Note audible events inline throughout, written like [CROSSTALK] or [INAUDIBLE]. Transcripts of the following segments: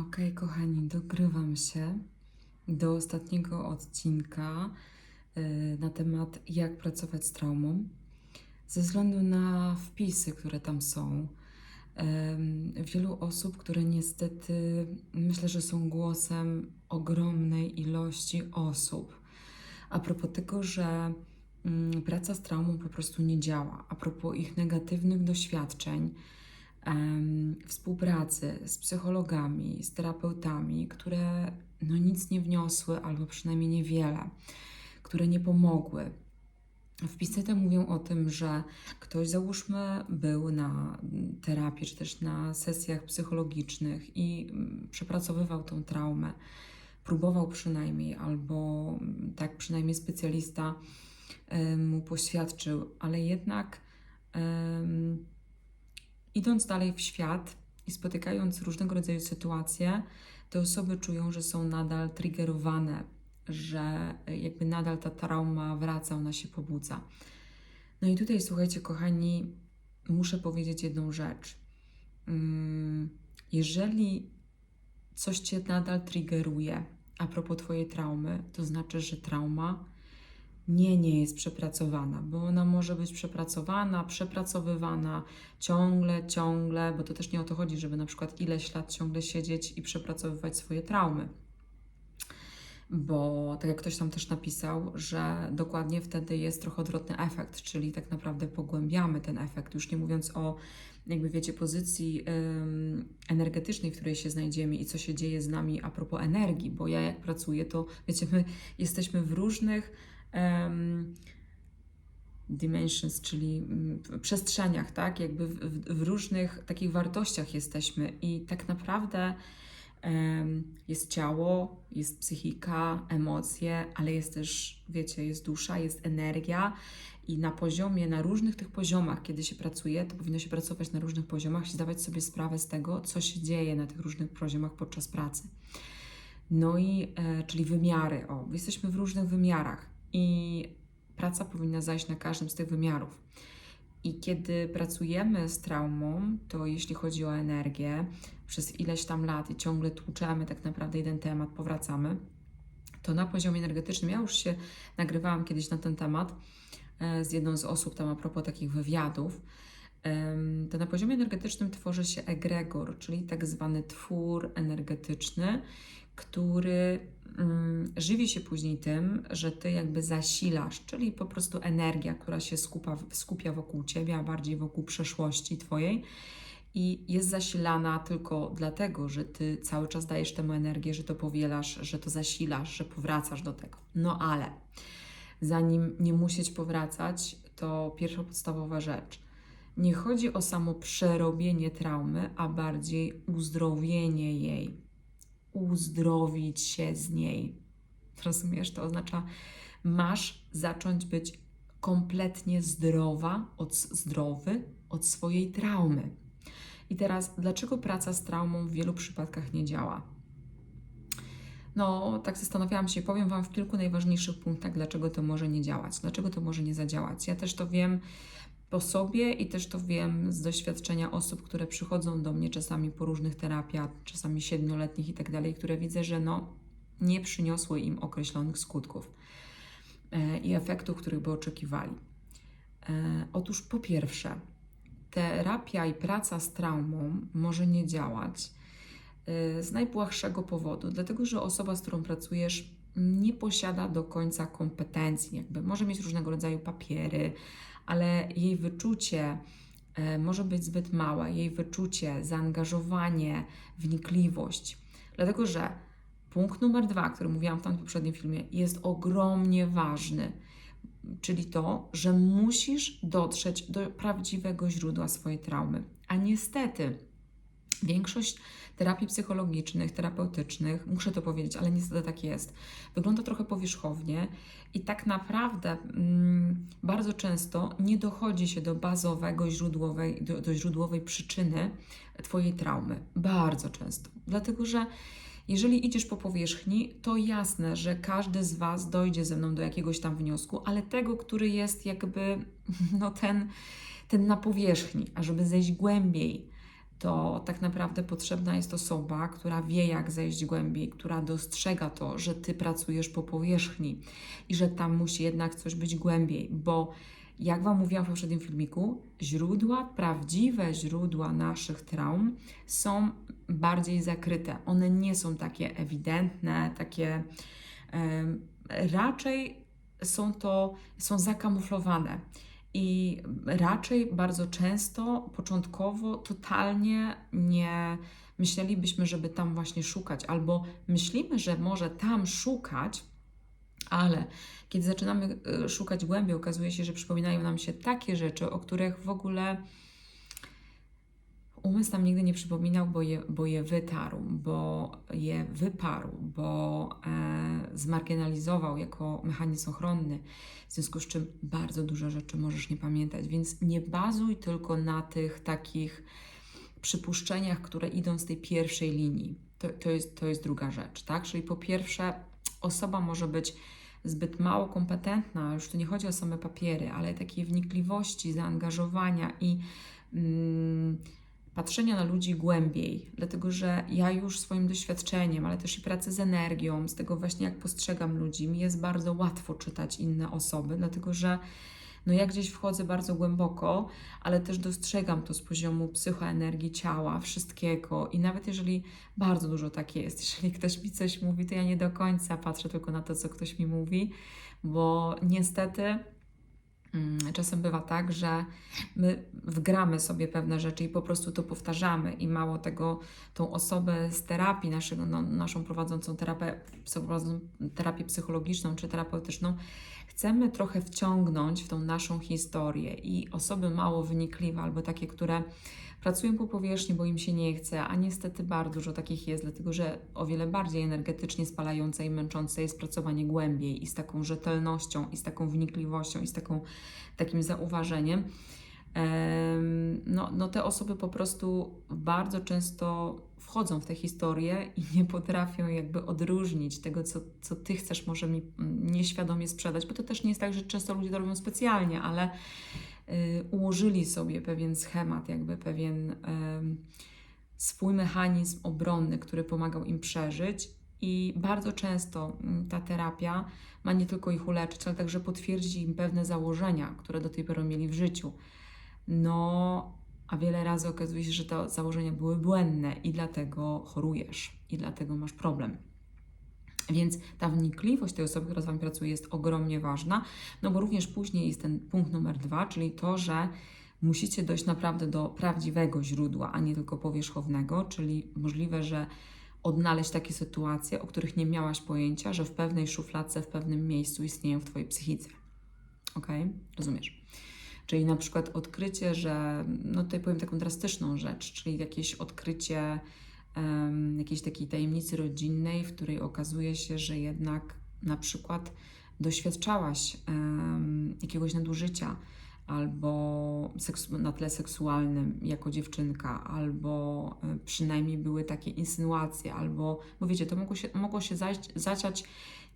Okej, kochani, dogrywam się do ostatniego odcinka y, na temat jak pracować z traumą. Ze względu na wpisy, które tam są, wielu osób, które niestety myślę, że są głosem ogromnej ilości osób. A propos tego, że mm, praca z traumą po prostu nie działa, a propos ich negatywnych doświadczeń, współpracy z psychologami, z terapeutami, które no nic nie wniosły, albo przynajmniej niewiele, które nie pomogły. Wpisy te mówią o tym, że ktoś, załóżmy, był na terapii, czy też na sesjach psychologicznych i mm, przepracowywał tą traumę, próbował przynajmniej, albo mm, tak przynajmniej specjalista mu poświadczył, ale jednak idąc dalej w świat i spotykając różnego rodzaju sytuacje, te osoby czują, że są nadal triggerowane, że jakby nadal ta trauma wraca, ona się pobudza. No i tutaj słuchajcie, kochani, muszę powiedzieć jedną rzecz. Mm, Jeżeli coś cię nadal triggeruje a propos twojej traumy, to znaczy, że trauma nie, nie jest przepracowana, bo ona może być przepracowana, przepracowywana ciągle, ciągle, bo to też nie o to chodzi, żeby na przykład ileś lat ciągle siedzieć i przepracowywać swoje traumy. Bo tak jak ktoś tam też napisał, że dokładnie wtedy jest trochę odwrotny efekt, czyli tak naprawdę pogłębiamy ten efekt, już nie mówiąc o jakby wiecie, pozycji ym, energetycznej, w której się znajdziemy i co się dzieje z nami a propos energii, bo ja jak pracuję, to wiecie, my jesteśmy w różnych dimensions, czyli mm, w przestrzeniach, tak? Jakby w, w, różnych takich wartościach jesteśmy i tak naprawdę em, jest ciało, jest psychika, emocje, ale jest też, wiecie, jest dusza, jest energia i na poziomie, na różnych tych poziomach, kiedy się pracuje, to powinno się pracować na różnych poziomach, zdawać sobie sprawę z tego, co się dzieje na tych różnych poziomach podczas pracy. No i, e, czyli wymiary, o, jesteśmy w różnych wymiarach i praca powinna zajść na każdym z tych wymiarów. I kiedy pracujemy z traumą, to jeśli chodzi o energię, przez ileś tam lat i ciągle tłuczemy tak naprawdę jeden temat, powracamy, to na poziomie energetycznym, ja już się nagrywałam kiedyś na ten temat e, z jedną z osób tam a propos takich wywiadów, to na poziomie energetycznym tworzy się egregor, czyli tak zwany twór energetyczny, który mm, żywi się później tym, że ty jakby zasilasz, czyli po prostu energia, która się skupa, skupia wokół ciebie, a bardziej wokół przeszłości twojej. I jest zasilana tylko dlatego, że ty cały czas dajesz temu energię, że to powielasz, że to zasilasz, że powracasz do tego. No ale zanim nie musieć powracać, to pierwsza podstawowa rzecz. Nie chodzi o samo przerobienie traumy, a bardziej uzdrowienie jej uzdrowić się z niej. Rozumiesz? To oznacza, masz zacząć być kompletnie zdrowa, od, zdrowy od swojej traumy. I teraz, dlaczego praca z traumą w wielu przypadkach nie działa? No, tak zastanawiałam się, powiem Wam w kilku najważniejszych punktach, dlaczego to może nie działać, dlaczego to może nie zadziałać. Ja też to wiem po sobie i też to wiem z doświadczenia osób, które przychodzą do mnie czasami po różnych terapiach, czasami siedmioletnich i tak dalej, które widzę, że no, nie przyniosły im określonych skutków e, i efektów, których by oczekiwali. E, otóż po pierwsze, terapia i praca z traumą może nie działać e, z najbłahszego powodu, dlatego że osoba, z którą pracujesz, nie posiada do końca kompetencji, jakby może mieć różnego rodzaju papiery, ale jej wyczucie e, może być zbyt małe, jej wyczucie, zaangażowanie, wnikliwość. Dlatego, że punkt numer dwa, który mówiłam w tamtym poprzednim filmie, jest ogromnie ważny, czyli to, że musisz dotrzeć do prawdziwego źródła swojej traumy. A niestety, Większość terapii psychologicznych, terapeutycznych, muszę to powiedzieć, ale niestety tak jest, wygląda trochę powierzchownie i tak naprawdę mm, bardzo często nie dochodzi się do bazowego, źródłowej, do, do źródłowej przyczyny Twojej traumy. Bardzo często. Dlatego, że jeżeli idziesz po powierzchni, to jasne, że każdy z Was dojdzie ze mną do jakiegoś tam wniosku, ale tego, który jest jakby [LAUGHS] no ten, ten na powierzchni, a żeby zejść głębiej, to tak naprawdę potrzebna jest osoba, która wie, jak zejść głębiej, która dostrzega to, że ty pracujesz po powierzchni i że tam musi jednak coś być głębiej, bo jak Wam mówiłam w poprzednim filmiku, źródła, prawdziwe źródła naszych traum są bardziej zakryte. One nie są takie ewidentne, takie raczej są to, są zakamuflowane. I raczej bardzo często, początkowo, totalnie nie myślelibyśmy, żeby tam właśnie szukać, albo myślimy, że może tam szukać, ale kiedy zaczynamy y, szukać głębiej, okazuje się, że przypominają nam się takie rzeczy, o których w ogóle umysł nam nigdy nie przypominał, bo je, bo je wytarł, bo je wyparł, bo e, zmarginalizował jako mechanizm ochronny, w związku z czym bardzo dużo rzeczy możesz nie pamiętać, więc nie bazuj tylko na tych takich przypuszczeniach, które idą z tej pierwszej linii. To, to, jest, to jest druga rzecz, tak? Czyli po pierwsze, osoba może być zbyt mało kompetentna, już tu nie chodzi o same papiery, ale takiej wnikliwości, zaangażowania i mm, patrzenia na ludzi głębiej, dlatego że ja już swoim doświadczeniem, ale też i pracy z energią, z tego właśnie jak postrzegam ludzi, mi jest bardzo łatwo czytać inne osoby, dlatego że no ja gdzieś wchodzę bardzo głęboko, ale też dostrzegam to z poziomu psychoenergii ciała, wszystkiego i nawet jeżeli bardzo dużo tak jest, jeżeli ktoś mi coś mówi, to ja nie do końca patrzę tylko na to, co ktoś mi mówi, bo niestety czasem bywa tak, że my wgramy sobie pewne rzeczy i po prostu to powtarzamy. I mało tego, tą osobę z terapii, naszego, no, naszą prowadzącą terapię, terapię psychologiczną czy terapeutyczną, chcemy trochę wciągnąć w tą naszą historię. I osoby mało wynikliwe albo takie, które pracują po powierzchni, bo im się nie chce, a niestety bardzo dużo takich jest, dlatego że o wiele bardziej energetycznie spalające i męczące jest pracowanie głębiej i z taką rzetelnością, i z taką wnikliwością, i z taką, takim zauważeniem. No, no te osoby po prostu bardzo często wchodzą w tę historię i [LAUGHS] nie potrafią jakby odróżnić tego, co, co Ty chcesz może mi mm, nieświadomie sprzedać, bo to też nie jest tak, że często ludzie to robią specjalnie, ale ułożyli sobie pewien schemat, jakby pewien y, swój mechanizm obronny, który pomagał im przeżyć i bardzo często mm, ta terapia ma nie tylko ich uleczyć, ale także potwierdzić im pewne założenia, które do tej pory mieli w życiu. No, a wiele razy okazuje się, że te założenia były błędne i dlatego chorujesz, i dlatego masz problem. Więc ta wnikliwość tej osoby, która z Wami pracuje, jest ogromnie ważna, no bo również później jest ten punkt numer dwa, czyli to, że musicie dojść naprawdę do prawdziwego źródła, a nie tylko powierzchownego, czyli możliwe, że odnaleźć takie sytuacje, o których nie miałaś pojęcia, że w pewnej szufladce, w pewnym miejscu istnieją w Twojej psychice. Ok? Rozumiesz? Czyli na przykład odkrycie, że, no tutaj powiem taką drastyczną rzecz, czyli jakieś odkrycie jakiejś takiej tajemnicy rodzinnej, w której okazuje się, że jednak na przykład doświadczałaś jakiegoś nadużycia albo na tle seksualnym jako dziewczynka, albo y, przynajmniej były takie insynuacje, albo, bo wiecie, to mogło się, mogło się zaciać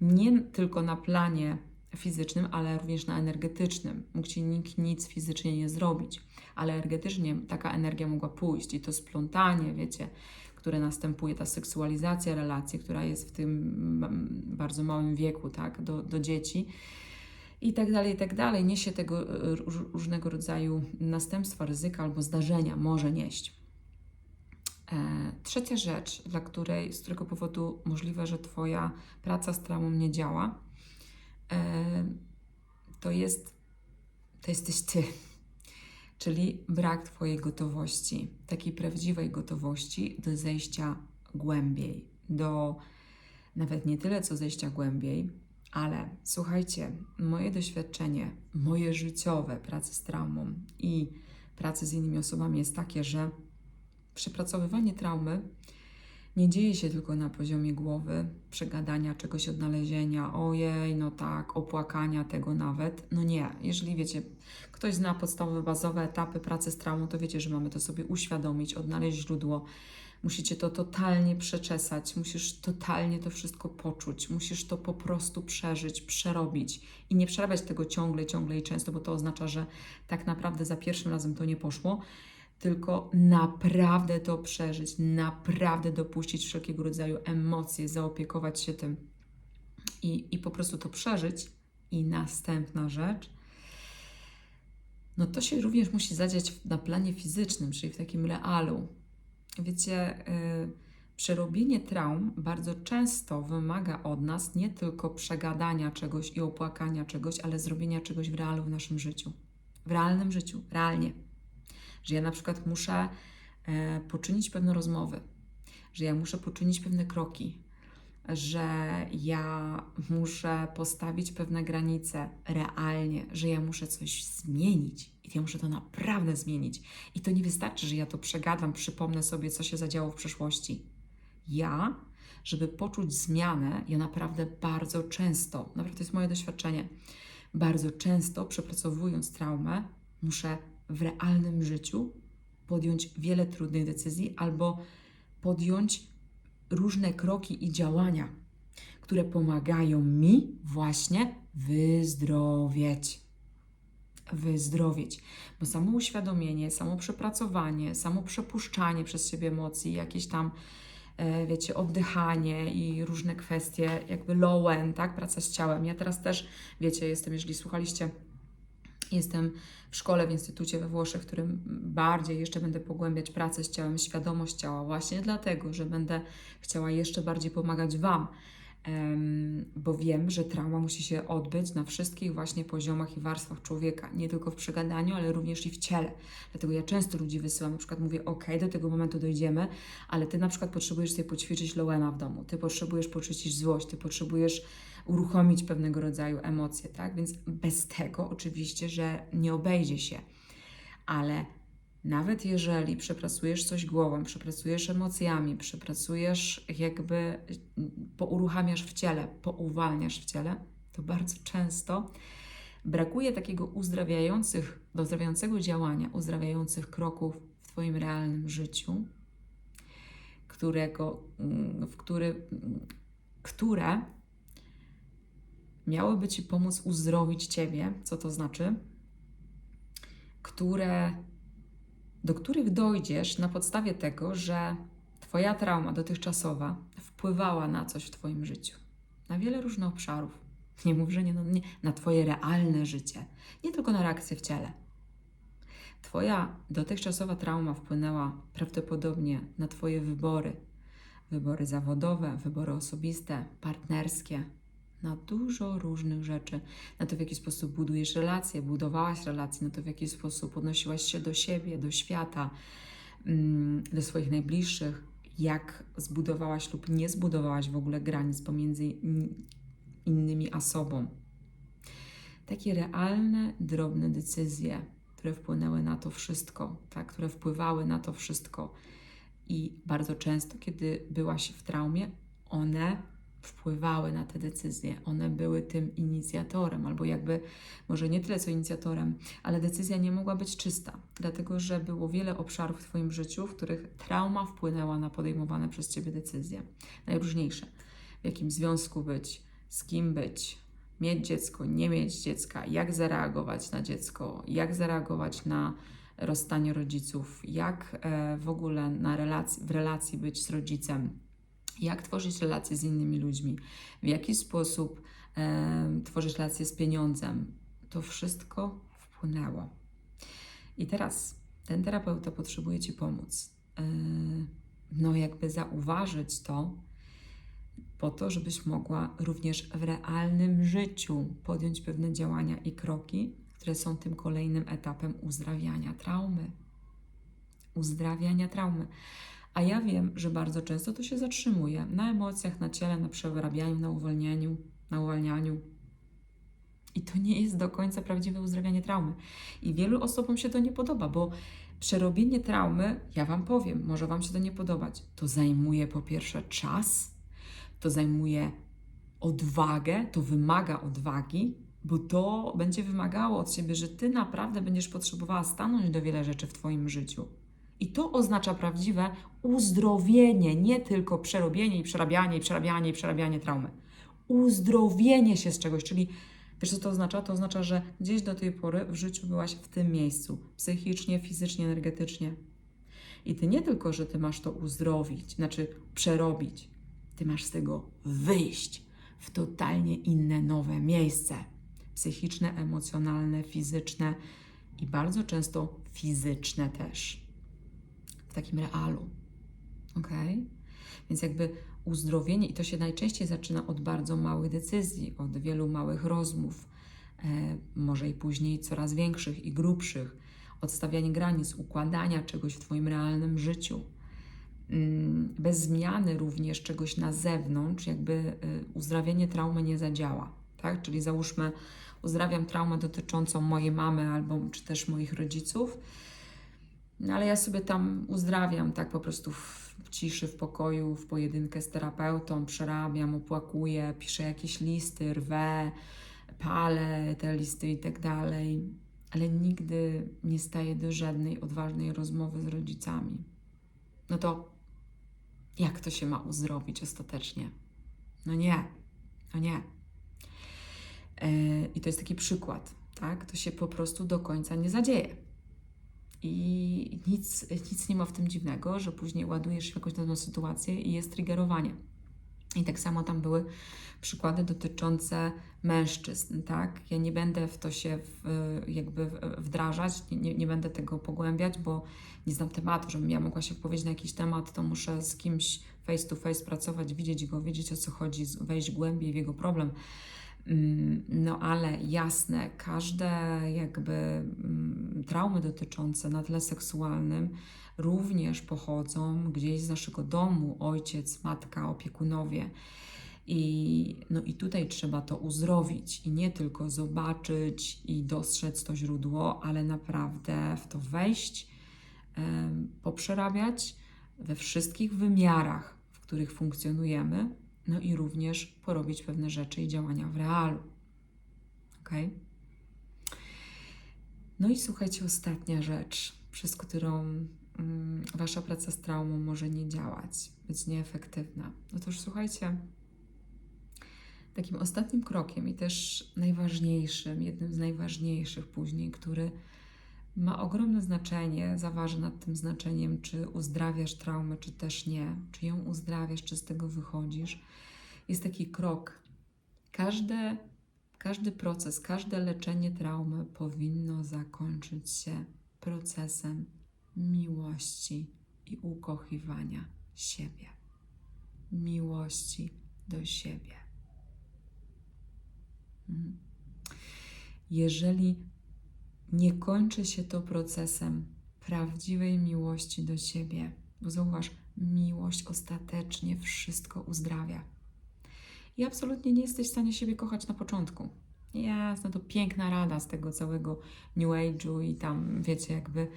nie tylko na planie fizycznym, ale również na energetycznym. Mógł ci nikt nic fizycznie nie zrobić, ale energetycznie taka energia mogła pójść i to splątanie, wiecie, które następuje, ta seksualizacja relacji, która jest w tym bardzo małym wieku, tak, do, do dzieci i tak dalej, i tak dalej, niesie tego e, różnego rodzaju następstwa, ryzyka albo zdarzenia może nieść. E, trzecia rzecz, dla której, z którego powodu możliwe, że Twoja praca z traumą nie działa, to jest, to jesteś ty. Czyli brak Twojej gotowości, takiej prawdziwej gotowości do zejścia głębiej, do nawet nie tyle co zejścia głębiej, ale słuchajcie, moje doświadczenie, moje życiowe pracy z traumą i pracy z innymi osobami jest takie, że przepracowywanie traumy nie dzieje się tylko na poziomie głowy, przegadania czegoś, odnalezienia, ojej, no tak, opłakania tego nawet. No nie, jeżeli wiecie, ktoś zna podstawowe, bazowe etapy pracy z traumą, to wiecie, że mamy to sobie uświadomić, odnaleźć źródło. Musicie to totalnie przeczesać, musisz totalnie to wszystko poczuć, musisz to po prostu przeżyć, przerobić i nie przerabiać tego ciągle, ciągle i często, bo to oznacza, że tak naprawdę za pierwszym razem to nie poszło tylko naprawdę to przeżyć, naprawdę dopuścić wszelkiego rodzaju emocje, zaopiekować się tym i, i po prostu to przeżyć. I następna rzecz, no to się również musi zadziać na planie fizycznym, czyli w takim realu. Wiecie, yy, przerobienie traum bardzo często wymaga od nas nie tylko przegadania czegoś i opłakania czegoś, ale zrobienia czegoś w realu w naszym życiu. W realnym życiu, realnie. Że ja na przykład muszę e, poczynić pewne rozmowy, że ja muszę poczynić pewne kroki, że ja muszę postawić pewne granice realnie, że ja muszę coś zmienić i ja muszę to naprawdę zmienić. I to nie wystarczy, że ja to przegadam, przypomnę sobie, co się zadziało w przeszłości. Ja, żeby poczuć zmianę, ja naprawdę bardzo często, naprawdę to jest moje doświadczenie, bardzo często przepracowując traumę, muszę w realnym życiu podjąć wiele trudnych decyzji albo podjąć różne kroki i działania, które pomagają mi właśnie wyzdrowieć. Wyzdrowieć, bo samo uświadomienie, samo przepracowanie, samo przepuszczanie przez siebie emocji, jakieś tam, e, wiecie, oddychanie i różne kwestie, jakby low end, tak, praca z ciałem. Ja teraz też, wiecie, jestem, jeżeli słuchaliście Jestem w szkole, w instytucie we Włoszech, w którym bardziej jeszcze będę pogłębiać pracę z ciałem, świadomość ciała, właśnie dlatego, że będę chciała jeszcze bardziej pomagać Wam, bo wiem, że trauma musi się odbyć na wszystkich właśnie poziomach i warstwach człowieka, nie tylko w przegadaniu, ale również i w ciele. Dlatego ja często ludzi wysyłam, na przykład mówię, ok, do tego momentu dojdziemy, ale Ty na przykład potrzebujesz sobie poćwiczyć Lowena w domu, Ty potrzebujesz poczyścić złość, Ty potrzebujesz uruchomić pewnego rodzaju emocje, tak? Więc bez tego oczywiście, że nie obejdzie się. Ale nawet jeżeli przepracujesz coś głową, przepracujesz emocjami, przepracujesz jakby, pouruchamiasz w ciele, pouwalniasz w ciele, to bardzo często brakuje takiego uzdrawiających, uzdrawiającego działania, uzdrawiających kroków w Twoim realnym życiu, którego, w który, które miałyby Ci pomóc uzdrowić Ciebie, co to znaczy, które, do których dojdziesz na podstawie tego, że Twoja trauma dotychczasowa wpływała na coś w Twoim życiu, na wiele różnych obszarów. Nie mów, że nie, no, nie na Twoje realne życie, nie tylko na reakcje w ciele. Twoja dotychczasowa trauma wpłynęła prawdopodobnie na Twoje wybory, wybory zawodowe, wybory osobiste, partnerskie, na dużo różnych rzeczy. Na to, w jaki sposób budujesz relacje, budowałaś relacje, na to, w jaki sposób odnosiłaś się do siebie, do świata, mm, do swoich najbliższych, jak zbudowałaś lub nie zbudowałaś w ogóle granic pomiędzy in- innymi a sobą. Takie realne, drobne decyzje, które wpłynęły na to wszystko, tak, które wpływały na to wszystko. I bardzo często, kiedy byłaś w traumie, one wpływały na te decyzje. One były tym inicjatorem, albo jakby, może nie tyle co inicjatorem, ale decyzja nie mogła być czysta, dlatego że było wiele obszarów w Twoim życiu, w których trauma wpłynęła na podejmowane przez Ciebie decyzje. Najróżniejsze. W jakim związku być, z kim być, mieć dziecko, nie mieć dziecka, jak zareagować na dziecko, jak zareagować na rozstanie rodziców, jak e, w ogóle na relacji, w relacji być z rodzicem, jak tworzyć relacje z innymi ludźmi, w jaki sposób e, tworzyć relacje z pieniądzem. To wszystko wpłynęło. I teraz ten terapeuta potrzebuje Ci pomóc. E, no, jakby zauważyć to, po to, żebyś mogła również w realnym życiu podjąć pewne działania i kroki, które są tym kolejnym etapem uzdrawiania traumy. Uzdrawiania traumy. A ja wiem, że bardzo często to się zatrzymuje na emocjach, na ciele, na przerabianiu, na uwalnianiu, na uwalnianiu. I to nie jest do końca prawdziwe uzdrawianie traumy. I wielu osobom się to nie podoba, bo przerobienie traumy, ja Wam powiem, może Wam się to nie podobać, to zajmuje po pierwsze czas, to zajmuje odwagę, to wymaga odwagi, bo to będzie wymagało od Ciebie, że Ty naprawdę będziesz potrzebowała stanąć do wiele rzeczy w Twoim życiu. I to oznacza prawdziwe uzdrowienie, nie tylko przerobienie i przerabianie, i przerabianie, i przerabianie traumy. Uzdrowienie się z czegoś, czyli Wiesz, co to oznacza? To oznacza, że gdzieś do tej pory w życiu byłaś w tym miejscu, psychicznie, fizycznie, energetycznie. I ty nie tylko, że ty masz to uzdrowić, znaczy przerobić, ty masz z tego wyjść w totalnie inne, nowe miejsce. Psychiczne, emocjonalne, fizyczne i bardzo często fizyczne też. Takim realu. Ok? Więc jakby uzdrowienie, i to się najczęściej zaczyna od bardzo małych decyzji, od wielu małych rozmów, e, może i później coraz większych i grubszych, odstawiania granic, układania czegoś w Twoim realnym życiu. Mm, Bez zmiany również czegoś na zewnątrz, jakby y, uzdrawianie traumy nie zadziała. Tak? Czyli załóżmy, uzdrawiam traumę dotyczącą mojej mamy albo czy też moich rodziców, no ale ja sobie tam uzdrawiam tak po prostu w ciszy, w pokoju, w pojedynkę z terapeutą, przerabiam, opłakuję, piszę jakieś listy, rwę, palę te listy i tak dalej, ale nigdy nie staję do żadnej odważnej rozmowy z rodzicami. No to jak to się ma uzdrowić ostatecznie? No nie, no nie. E, I to jest taki przykład, tak? To się po prostu do końca nie zadzieje. I nic, nic nie ma w tym dziwnego, że później ładujesz jakąś daną sytuację i jest triggerowanie. I tak samo tam były przykłady dotyczące mężczyzn, tak? Ja nie będę w to się w, jakby wdrażać, nie, nie będę tego pogłębiać, bo nie znam tematu, żebym ja mogła się wypowiedzieć na jakiś temat, to muszę z kimś face to face pracować, widzieć go, wiedzieć o co chodzi, wejść głębiej w jego problem. Mm, No ale jasne, każde jakby mm, traumy dotyczące na tle seksualnym również pochodzą gdzieś z naszego domu, ojciec, matka, opiekunowie. I, no i tutaj trzeba to uzdrowić i nie tylko zobaczyć i dostrzec to źródło, ale naprawdę w to wejść, poprzerabiać we wszystkich wymiarach, w których funkcjonujemy, no i również porobić pewne rzeczy i działania w realu. Ok? No i słuchajcie, ostatnia rzecz, przez którą mm, wasza praca z traumą może nie działać, być nieefektywna. No to już słuchajcie, takim ostatnim krokiem i też najważniejszym, jednym z najważniejszych później, który ma ogromne znaczenie, zaważy nad tym znaczeniem, czy uzdrawiasz traumę, czy też nie, czy ją uzdrawiasz, czy z tego wychodzisz. Jest taki krok. Każde, każdy proces, każde leczenie traumy powinno zakończyć się procesem miłości i ukochiwania siebie. Miłości do siebie. Mhm. Jeżeli nie kończy się to procesem prawdziwej miłości do siebie, bo zauważ, miłość ostatecznie wszystko uzdrawia. I absolutnie nie jesteś w stanie siebie kochać na początku. Jasne, to piękna rada z tego całego New Age'u i tam, wiecie, jakby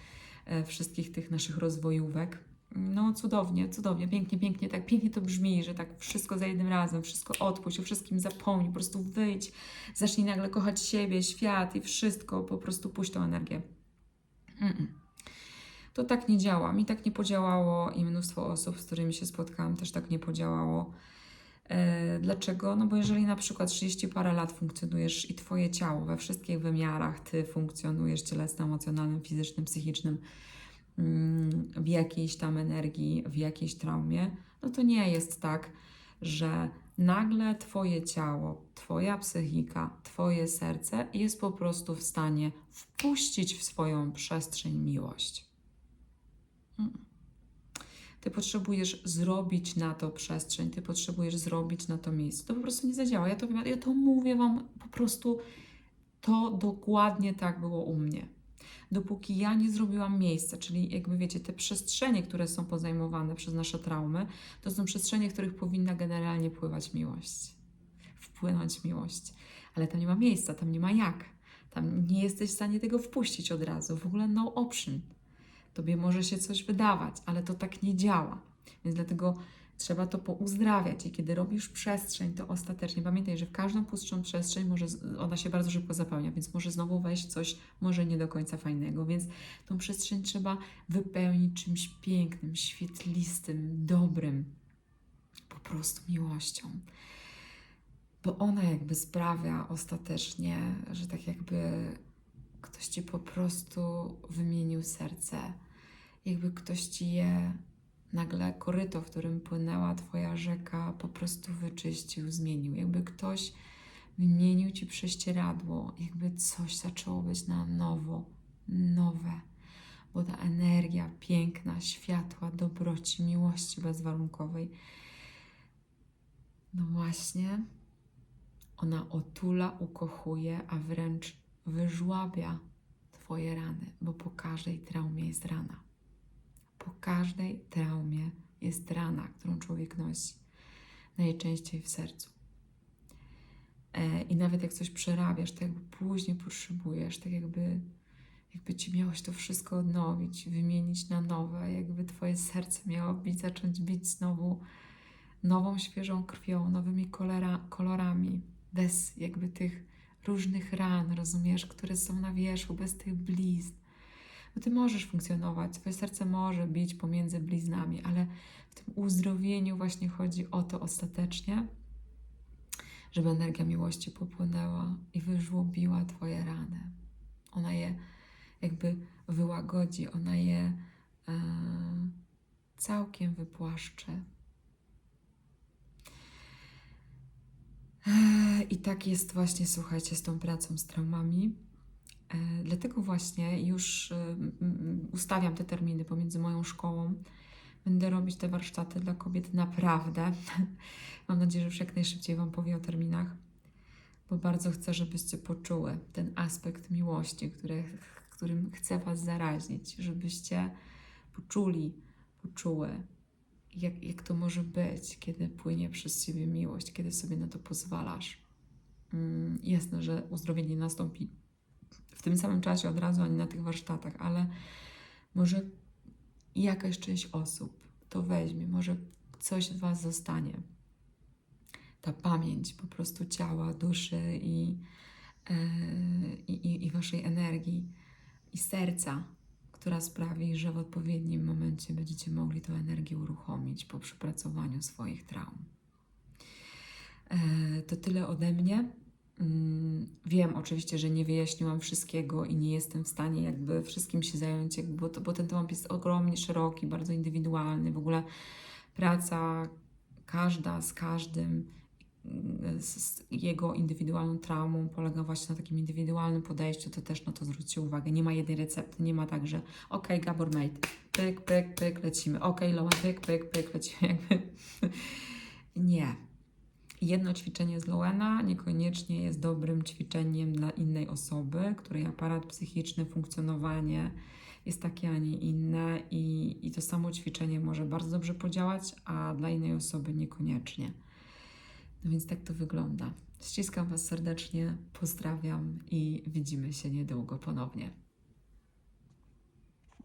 e, wszystkich tych naszych rozwojówek. No cudownie, cudownie, pięknie, pięknie, tak pięknie to brzmi, że tak wszystko za jednym razem, wszystko odpuść, o wszystkim zapomnij, po prostu wyjdź, zacznij nagle kochać siebie, świat i wszystko, po prostu puść tą energię. Mm-mm. To tak nie działa, mi tak nie podziałało i mnóstwo osób, z którymi się spotkałam, też tak nie podziałało. E, Dlaczego? No bo jeżeli na przykład 30 parę lat funkcjonujesz i Twoje ciało we wszystkich wymiarach, Ty funkcjonujesz cielesnym, emocjonalnym, fizycznym, psychicznym, mm, w jakiejś tam energii, w jakiejś traumie, no to nie jest tak, że nagle Twoje ciało, Twoja psychika, Twoje serce jest po prostu w stanie wpuścić w swoją przestrzeń miłość. Mm. Ty potrzebujesz zrobić na to przestrzeń, ty potrzebujesz zrobić na to miejsce. To po prostu nie zadziała. Ja to, ja to mówię Wam po prostu, to dokładnie tak było u mnie. Dopóki ja nie zrobiłam miejsca, czyli jakby wiecie, te przestrzenie, które są pozajmowane przez nasze traumy, to są przestrzenie, w których powinna generalnie pływać miłość, wpłynąć miłość. Ale tam nie ma miejsca, tam nie ma jak. Tam nie jesteś w stanie tego wpuścić od razu. W ogóle no option. Tobie może się coś wydawać, ale to tak nie działa. Więc dlatego trzeba to pouzdrawiać. I kiedy robisz przestrzeń, to ostatecznie pamiętaj, że w każdą pustszą przestrzeń może, ona się bardzo szybko zapełnia, więc może znowu wejść coś może nie do końca fajnego. Więc tą przestrzeń trzeba wypełnić czymś pięknym, świetlistym, dobrym, po prostu miłością. bo ona jakby sprawia ostatecznie, że tak jakby ktoś ci po prostu wymienił serce, jakby ktoś ci je nagle koryto, w którym płynęła twoja rzeka, po prostu wyczyścił, zmienił, jakby ktoś wymienił ci prześcieradło, jakby coś zaczęło być na nowo, nowe, bo ta energia piękna, światła, dobroci, miłości bezwarunkowej, no właśnie, ona otula, ukochuje, a wręcz wyżłabia Twoje rany, bo po każdej traumie jest rana. Po każdej traumie jest rana, którą człowiek nosi, najczęściej w sercu. E, I nawet jak coś przerabiasz, to jakby później potrzebujesz, tak jakby, jakby ci miałoś to wszystko odnowić, wymienić na nowe, jakby twoje serce miało bić, zacząć bić znowu nową, świeżą krwią, nowymi kolora, kolorami, bez jakby tych różnych ran, rozumiesz, które są na wierzchu, bez tych blizn. Bo ty możesz funkcjonować, twoje serce może bić pomiędzy bliznami, ale w tym uzdrowieniu właśnie chodzi o to ostatecznie, żeby energia miłości popłynęła i wyżłobiła Twoje rany. Ona je jakby wyłagodzi, ona je e, całkiem wypłaszczy. E, I tak jest właśnie, słuchajcie, z tą pracą z traumami. E, dlatego właśnie już e, ustawiam te terminy pomiędzy moją szkołą. Będę robić te warsztaty dla kobiet naprawdę. [LAUGHS] Mam nadzieję, że już jak najszybciej Wam powiem o terminach, bo bardzo chcę, żebyście poczuły ten aspekt miłości, który, którym chcę Was zarazić, żebyście poczuli, poczuły, jak, jak to może być, kiedy płynie przez Ciebie miłość, kiedy sobie na to pozwalasz. Mm, jasne, że uzdrowienie nastąpi w tym samym czasie od razu, ani na tych warsztatach, ale może jakaś część osób to weźmie, może coś w Was zostanie. Ta pamięć po prostu ciała, duszy i, e, i, i, i Waszej energii i serca, która sprawi, że w odpowiednim momencie będziecie mogli tę energię uruchomić po przepracowaniu swoich traum. E, To tyle ode mnie. Mm, Wiem oczywiście, że nie wyjaśniłam wszystkiego i nie jestem w stanie jakby wszystkim się zająć, bo, to, bo ten temat jest ogromnie szeroki, bardzo indywidualny. W ogóle praca każda z każdym, mm, z, jego indywidualną traumą polega właśnie na takim indywidualnym podejściu, to też na to zwróćcie uwagę. Nie ma jednej recepty, nie ma tak, że ok, Gabor Mate, pyk, pyk, pyk, lecimy, ok, Loa, pyk, pyk, pyk, lecimy. [LAUGHS] Nie. Jedno ćwiczenie z Lowena niekoniecznie jest dobrym ćwiczeniem dla innej osoby, której aparat psychiczny, funkcjonowanie jest takie, a nie inne i, i to samo ćwiczenie może bardzo dobrze podziałać, a dla innej osoby niekoniecznie. No więc tak to wygląda. Ściskam Was serdecznie, pozdrawiam i widzimy się niedługo ponownie.